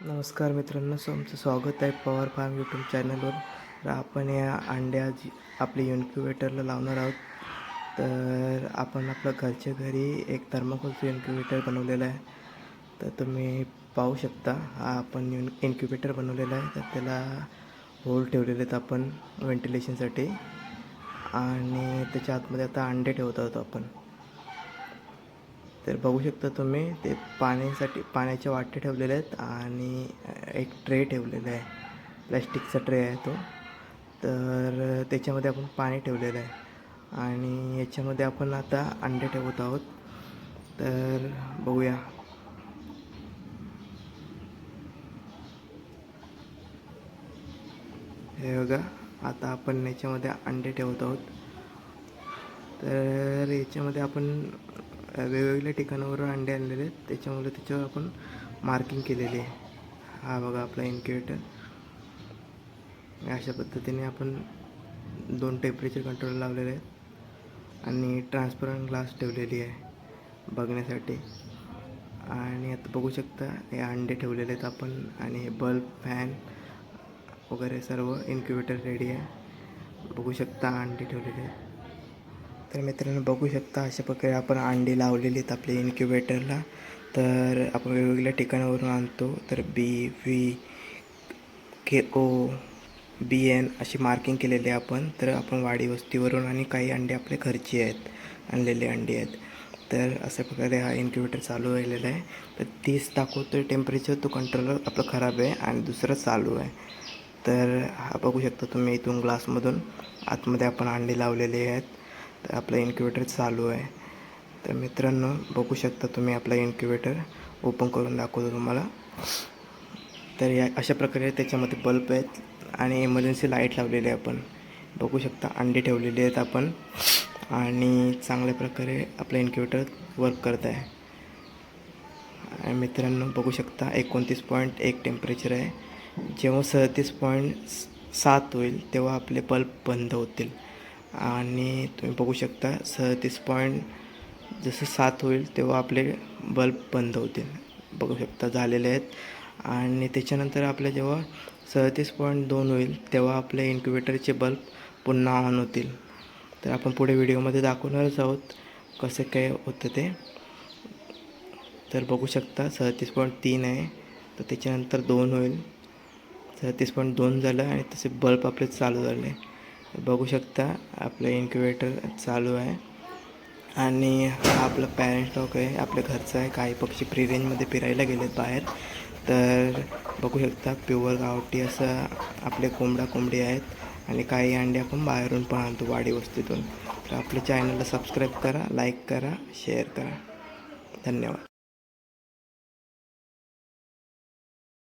नमस्कार मित्रांनो तुमचं स्वागत आहे पवार फार्म यूट्यूब चॅनलवर तर आपण या अंड्या जी आपली इन्क्युबेटरला लावणार आहोत. तर आपण आपलं घरच्या घरी एक थर्माकोलचं इन्क्युबेटर बनवलेलं आहे. तर तुम्ही पाहू शकता हा आपण युन इन्क्युबेटर बनवलेला आहे. तर त्याला होल ठेवलेले आहेत आपण व्हेंटिलेशनसाठी आणि त्याच्या आतमध्ये आता अंडे ठेवत आहोत आपण. तर बघू शकता तुम्ही ते पाण्यासाठी पाण्याच्या वाटे ठेवलेले आहेत आणि एक ट्रे ठेवलेला आहे. प्लॅस्टिकचा ट्रे आहे तो. तर त्याच्यामध्ये आपण पाणी ठेवलेलं आहे. आणि याच्यामध्ये आपण आता अंडे ठेवत आहोत. तर बघूया. हे बघा आता आपण याच्यामध्ये अंडे ठेवत आहोत. तर याच्यामध्ये आपण वेगवेगळ्या ठिकाणावरून अंडे आणलेले आहेत. त्याच्यामुळे त्याच्यावर आपण मार्किंग केलेली आहे. हा बघा आपला इन्क्युएटर अशा पद्धतीने आपण दोन टेम्परेचर कंट्रोल लावलेले आहेत. आणि ट्रान्सपरंट ग्लास ठेवलेली आहे बघण्यासाठी. आणि आता बघू शकता हे अंडे ठेवलेले आहेत आपण. आणि हे बल्ब फॅन वगैरे सर्व इन्क्युबेटर रेडी आहे. बघू शकता अंडे ठेवलेले आहेत. तर मित्रांनो बघू शकता अशा प्रकारे आपण अंडी लावलेली आहेत आपल्या इन्क्युबेटरला तर आपण वेगवेगळ्या ठिकाणावरून आणतो. तर B V K O B N अशी मार्किंग केलेली आहे आपण. तर आपण वाडी वस्तीवरून आणि काही अंडे आपले घरचे आहेत आणलेले अंडी आहेत. तर अशा प्रकारे हा इन्क्युबेटर चालू राहिलेला आहे. तर तीस दाखवतो टेम्परेचर तो कंट्रोलर आपलं खराब आहे आणि दुसरं चालू आहे. तर हा बघू शकता तुम्ही इथून ग्लासमधून आतमध्ये आपण अंडी लावलेले आहेत. तर आपलं इन्क्युबेटर चालू आहे. तर मित्रांनो बघू शकता तुम्ही आपला इन्क्युबेटर ओपन करून दाखवतो तुम्हाला. तर या अशा प्रकारे त्याच्यामध्ये बल्ब आहेत आणि इमर्जन्सी लाइट लावलेली आहे आपण. बघू शकता अंडी ठेवलेली आहेत आपण. आणि चांगल्या प्रकारे आपलं इन्क्युबेटर वर्क करत आहे. आणि मित्रांनो बघू शकता एकोणतीस पॉईंट एक टेम्परेचर आहे. जेव्हा सदतीस पॉईंट सात होईल तेव्हा आपले बल्ब बंद होतील. आणि तुम्ही बघू शकता सदतीस पॉईंट जसं सात होईल तेव्हा आपले बल्ब बंद होतील. बघू शकता झालेले आहेत. आणि त्याच्यानंतर आपल्या जेव्हा सदतीस पॉईंट दोन होईल तेव्हा आपले इन्क्युबेटरचे बल्ब पुन्हा ऑन होतील. तर आपण पुढे व्हिडिओमध्ये दाखवणारच आहोत कसं काय होतं ते. तर बघू शकता सदतीस पॉईंट तीन आहे. तर त्याच्यानंतर दोन होईल. सदतीस पॉईंट दोन झालं आणि तसे बल्ब आपले चालू झाले. बघू शकता आपलं इन्क्युबेटर चालू आहे. आणि हा आपला पॅरेंट स्टॉक आहे आपल्या घरचा आहे काही पक्षी फ्री रेंजमध्ये फिरायला गेलेत बाहेर. तर बघू शकता प्युअर गावठी असं आपले कोंबडा कोंबडी आहेत आणि काही अंडे आपण बाहेरून पण आणतो वाडी वस्तीतून. तर आपल्या चॅनलला सबस्क्राईब करा लाईक करा शेअर करा. धन्यवाद.